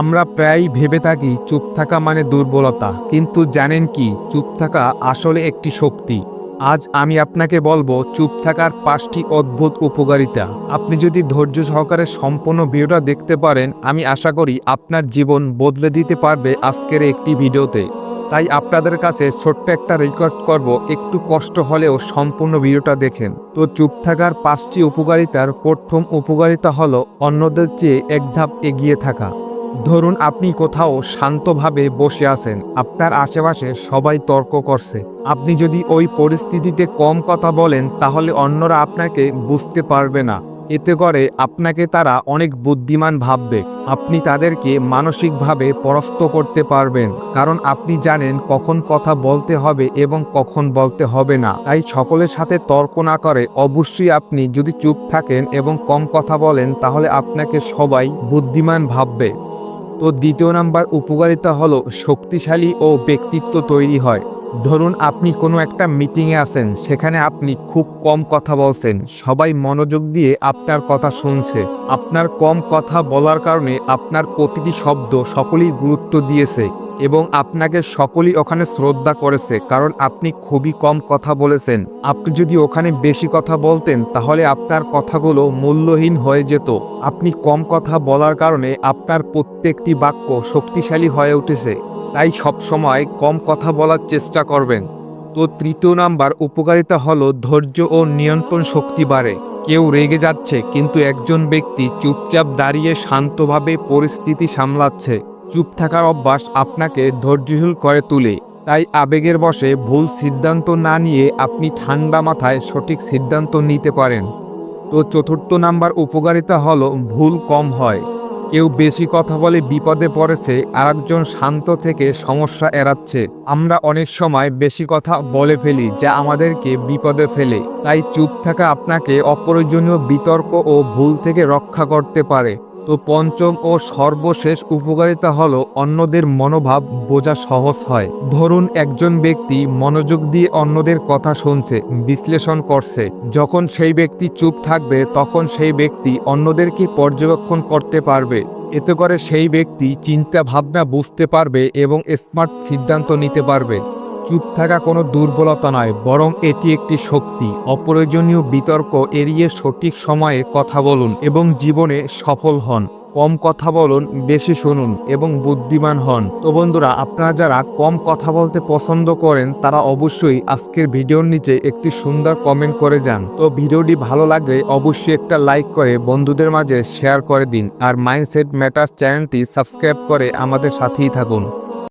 আমরা প্রায়ই ভেবে থাকি চুপ থাকা মানে দুর্বলতা, কিন্তু জানেন কি, চুপ থাকা আসলে একটি শক্তি। আজ আমি আপনাকে বলব, চুপ থাকার পাঁচটি অদ্ভুত উপকারিতা। আপনি যদি ধৈর্য সহকারে সম্পূর্ণ ভিডিওটা দেখতে পারেন, আমি আশা করি আপনার জীবন বদলে দিতে পারবে আজকের একটি ভিডিওতে। তাই আপনাদের কাছে ছোট্ট একটা রিকোয়েস্ট করব, একটু কষ্ট হলেও সম্পূর্ণ ভিডিওটা দেখেন। তো চুপ থাকার পাঁচটি উপকারিতার প্রথম উপকারিতা হলো, অন্যদের চেয়ে এক ধাপ এগিয়ে থাকা। ধরুন আপনি কোথাও শান্তভাবে বসে আছেন, আপনার আশেপাশে সবাই তর্ক করছে। আপনি যদি ওই পরিস্থিতিতে কম কথা বলেন, তাহলে অন্যরা আপনাকে বুঝতে পারবে না। এতে করে আপনাকে তারা অনেক বুদ্ধিমান ভাববে। আপনি তাদেরকে মানসিকভাবে পরাস্ত করতে পারবেন, কারণ আপনি জানেন কখন কথা বলতে হবে এবং কখন বলতে হবে না। তাই সকলের সাথে তর্ক না করে অবশ্যই আপনি যদি চুপ থাকেন এবং কম কথা বলেন, তাহলে আপনাকে সবাই বুদ্ধিমান ভাববে। তো দ্বিতীয় নাম্বার উপকারিতা হলো শক্তিশালী ও ব্যক্তিত্ব তৈরি হয়। ধরুন আপনি কোনো একটা মিটিংয়ে আছেন, সেখানে আপনি খুব কম কথা বলছেন, সবাই মনোযোগ দিয়ে আপনার কথা শুনছে। আপনার কম কথা বলার কারণে আপনার প্রতিটি শব্দ সকলেই গুরুত্ব দিয়েছে। এবং আপনাকে সকলেই ওখানে শ্রদ্ধা করেছে, কারণ আপনি খুবই কম কথা বলেছেন। আপনি যদি ওখানে বেশি কথা বলতেন, তাহলে আপনার কথাগুলো মূল্যহীন হয়ে যেত। আপনি কম কথা বলার কারণে আপনার প্রত্যেকটি বাক্য শক্তিশালী হয়ে উঠেছে। তাই সবসময় কম কথা বলার চেষ্টা করবেন। তো তৃতীয় নাম্বার উপকারিতা হলো ধৈর্য ও নিয়ন্ত্রণ শক্তি বাড়ে। কেউ রেগে যাচ্ছে, কিন্তু একজন ব্যক্তি চুপচাপ দাঁড়িয়ে শান্তভাবে পরিস্থিতি সামলাচ্ছে। চুপ থাকার অভ্যাস আপনাকে ধৈর্যশীল করে তোলে। তাই আবেগের বশে ভুল সিদ্ধান্ত না নিয়ে আপনি ঠান্ডা মাথায় সঠিক সিদ্ধান্ত নিতে পারেন। তো চতুর্থ নাম্বার উপকারিতা হলো ভুল কম হয়। কেউ বেশি কথা বলে বিপদে পড়েছে আর একজন শান্ত থেকে সমস্যা এড়াচ্ছে। আমরা অনেক সময় বেশি কথা বলে ফেলি যা আমাদেরকে বিপদে ফেলে। তাই চুপ থাকা আপনাকে অপ্রয়োজনীয় বিতর্ক ও ভুল থেকে রক্ষা করতে পারে। তো পঞ্চম ও সর্বশেষ উপকারিতা হলো অন্যদের মনোভাব বোঝা সহজ হয়। ধরুন, একজন ব্যক্তি মনোযোগ দিয়ে অন্যদের কথা শুনছে, বিশ্লেষণ করছে। যখন সেই ব্যক্তি চুপ থাকবে, তখন সেই ব্যক্তি অন্যদেরকে পর্যবেক্ষণ করতে পারবে। এতে করে সেই ব্যক্তি চিন্তা ভাবনা বুঝতে পারবে এবং স্মার্ট সিদ্ধান্ত নিতে পারবে। চুপ থাকা কোনো দুর্বলতা নয়, বরং এটি একটি শক্তি। অপ্রয়োজনীয় বিতর্ক এড়িয়ে সঠিক সময়ে কথা বলুন এবং জীবনে সফল হন। কম কথা বলুন, বেশি শুনুন এবং বুদ্ধিমান হন। তো বন্ধুরা, আপনারা যারা কম কথা বলতে পছন্দ করেন, তারা অবশ্যই আজকের ভিডিওর নিচে একটি সুন্দর কমেন্ট করে যান। তো ভিডিওটি ভালো লাগলে অবশ্যই একটা লাইক করে বন্ধুদের মাঝে শেয়ার করে দিন। আর মাইন্ডসেট ম্যাটার্স চ্যানেলটি সাবস্ক্রাইব করে আমাদের সাথেই থাকুন।